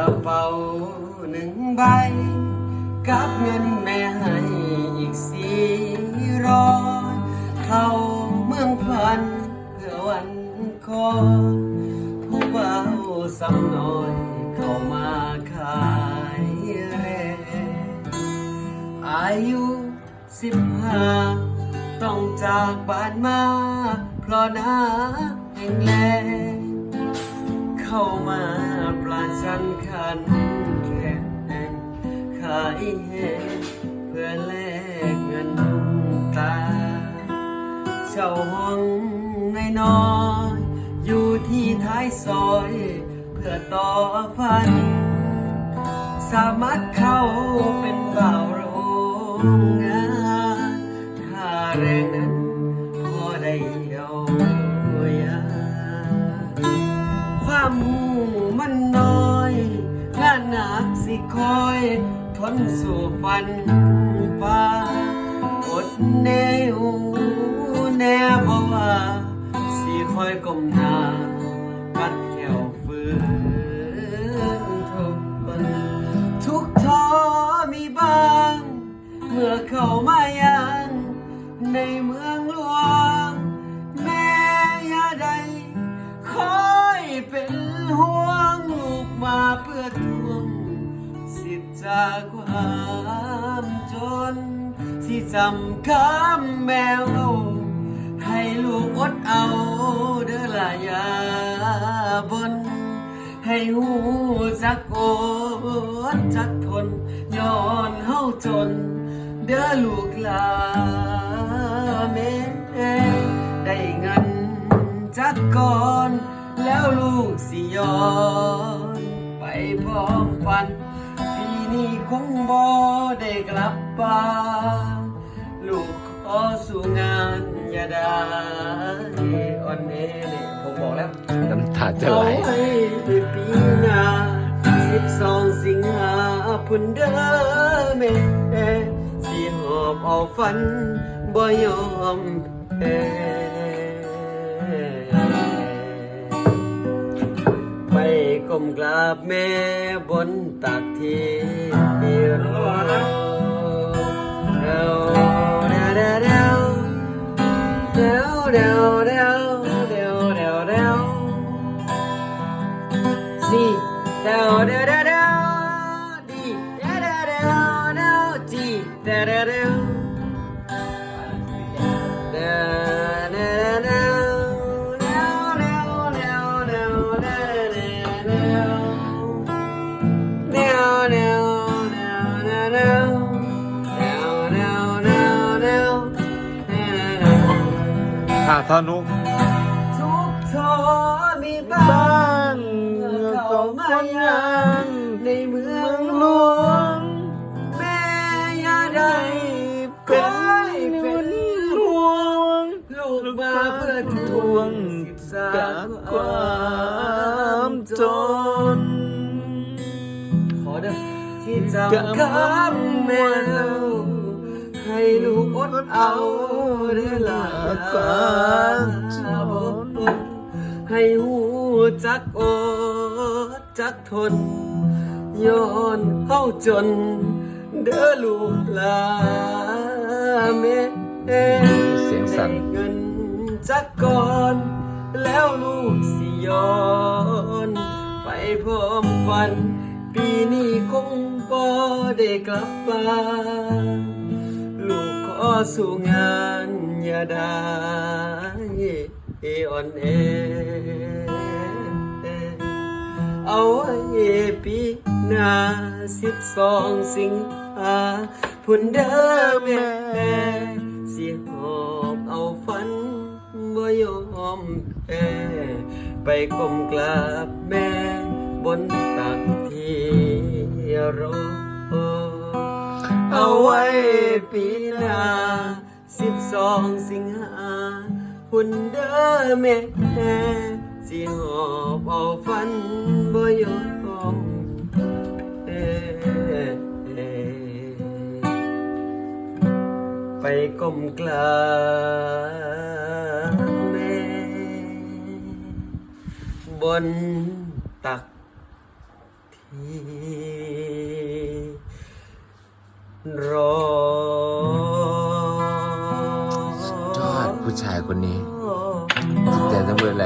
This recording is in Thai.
ระเป๋าหนึ่งใบ กับเงินแม่ให้อีกสี่ร้อยเข้าเมืองฝันเพื่อวันคอผู้เบาสำน้อยเข้ามาขายแรงอายุสิบห้าต้องจากบ้านมา เพราะหน้าแห่งแรง เข้ามาปลาสันขันแข่งขายแห้งเพื่อแลกเงินตา เช่าห้องใน้อยอยู่ที่ท้ายซอย เพื่อต่อฝัน สามารถเข้าเป็นบ่าวโรงงานค่าแรงนั้นพอได้ อยทนสู่ฟันฟ้าอดแนวแน่เพราะว่าสีคอยก้มหน้า จากความจน สิจำคำแมว ให้ลูกอดเอาเด้อลายาบน ให้หูจักโอดจักทนย้อนเฮาจน เด้อลูกลาแม่ได้เงินจักก่อน แล้วลูกสิย้อนไปพร้อม นปีนี้คงบ่ได้กลับบ้านลูกขอสู่งานอย่าได้อ่อนแอเนี่ยผมบอกแล้วน้ำตาจะไหลเอาไว้ปีหน้าสิบสองสิงหาพุ่นเด้อแม่สิหอบเอาฝันบ่ยอมแพ้ ก้มกราบแม่บนตักที่รอเดาเดาเดาเดาเดาเดาเดาเดาเดาเดา Si da da da da di าท่อนนุกทุกท้อมีบ้างเมื่อเขามายังในเมืองหลวงแม่ยาใดเป็นเป็นห่วง ลูกมาเพื่อทวงสิทธิ์จากความจนขอเด้อที่จำคำแม่ล่า ให้ลูกอดเอาเด้อล่ะความจนให้หูจักอดจักทนย้อนเฮาจน เด้อลูกลานแม่เสียงสั่นเงินจักก่อนแล้วลูกสิย้อนไปพร้อมฝัน ปีนี้คงบ่ได้กลับบ้าน สู่งานอย่าได้อ่อนแอเอาไว้ปีหน้าสิบสองสิงหาพุ่นเด้อแม่สิหอบเอาฝันบ่ยอมแพ้ไปก้มกราบแม่บนตักที่รอ ไว้ปีหน้าสิบสองสิงหาพุ่นเด้อแม่สิหอบเอาฝันบ่ยอมไปก้มกราแม่ บนตักที รอยอดผู้ชายคนนี้แต่จะเมื่อไหร